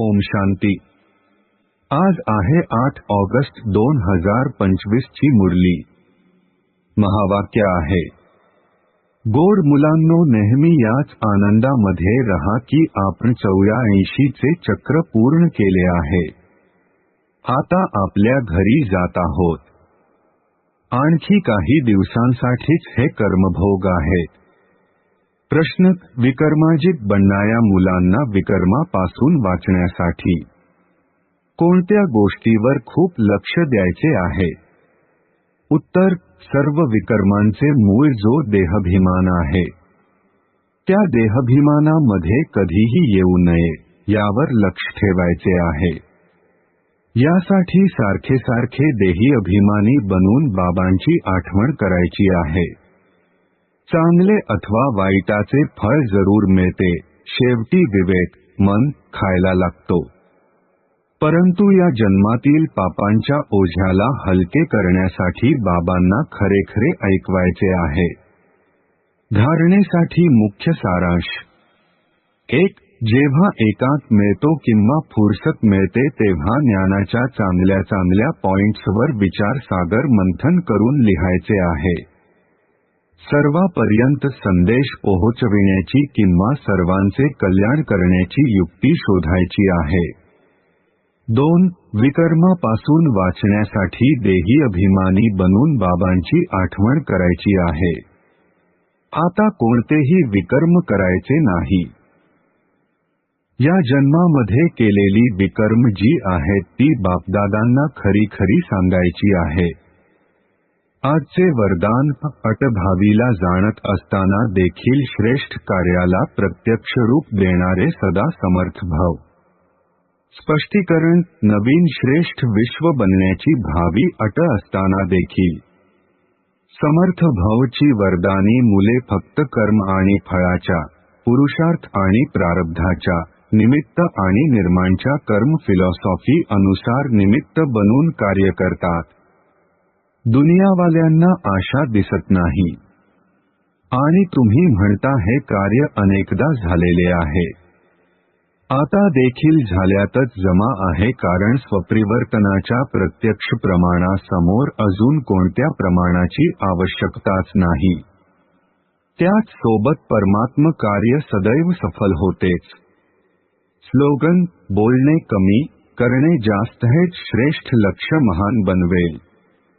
ओम शांती। आज आहे आठ ऑगस्ट दोन हज़ार पंचवीस ची मुरली। महावाक्य आहे, गोड मुलांनो, नेहमी याच आनंदामध्ये रहा की आपण चौऱ्याऐंशी चे चक्र पूर्ण केले आहे. आता आपल्या घरी जात आहोत. आणखी काही दिवसांसाठीच हे कर्मभोग आहेत. प्रश्न, विकर्माजित बनणाऱ्या मुलांना विकर्मापासून वाचण्यासाठी. कोणत्या गोष्टीवर खूप लक्ष द्यायचे आहे? उत्तर, सर्व विकर्मांचे मूळ जो देहभिमान आहे. त्या देहभिमानामध्ये कधीही येऊ नये, यावर लक्ष ठेवायचे आहे. यासाठी सारखे सारखे देही अभिमानी बनून बाबांची आठवण करायची आहे. चांगले अथवा वाईटाचे फळ जरूर मिळते. शेवटी विवेक मन खायला लागतो. परंतु या जन्मातील पापांच्या ओझ्याला हलके करण्यासाठी बाबांना खरेखरे ऐकवायचे आहे. धारणेसाठी मुख्य सारांश. एक जेव्हा एकांत मिळतो किंवा फुरसत मिळते तेव्हा ज्ञानाच्या चांगल्या चांगल्या पॉइंट्सवर विचार सागर मंथन करून लिहायचे आहे. सर्वापर्यंत संदेश पोहोचविण्याची किंवा सर्वांचे कल्याण करण्याची युक्ती शोधायची आहे. दोन, विकर्मापासून वाचण्यासाठी देही अभिमानी बनून बाबांची आठवण करायची आहे. आता कोणतेही विकर्म करायचे नाही. या जन्मामध्ये केलेली विकर्म जी आहेत ती बापदादांना खरी खरी सांगायची आहे. आजचे वरदान अटभावीला जाणत असताना देखील श्रेष्ठ कार्याला प्रत्यक्ष रूप देणारे सदा समर्थ भाव. स्पष्टीकरण नवीन श्रेष्ठ विश्व बनण्याची भावी अट असताना देखील. समर्थ भावची वरदानी मुले फक्त कर्म आणि फळाच्या पुरुषार्थ आणि प्रारब्धाच्या निमित्त आणि निर्माणच्या कर्म फिलॉसॉफी अनुसार निमित्त बनून कार्य करतात. दुनियावाल्यांना आशा दिसत नाही. आणि तुम्ही म्हणता हे कार्य अनेकदा झालेले आहे. आता देखील झाल्यातच जमा आहे कारण स्वपरिवर्तनाच्या प्रत्यक्ष प्रमाणासमोर अजून कोणत्या प्रमाणाची आवश्यकताच नाही. त्याच सोबत परमात्म कार्य सदैव सफल होतेच. स्लोगन बोलणे कमी करणे जास्त हेच श्रेष्ठ लक्ष महान बनवेल.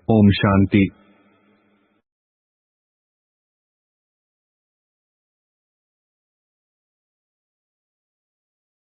ओम शांती।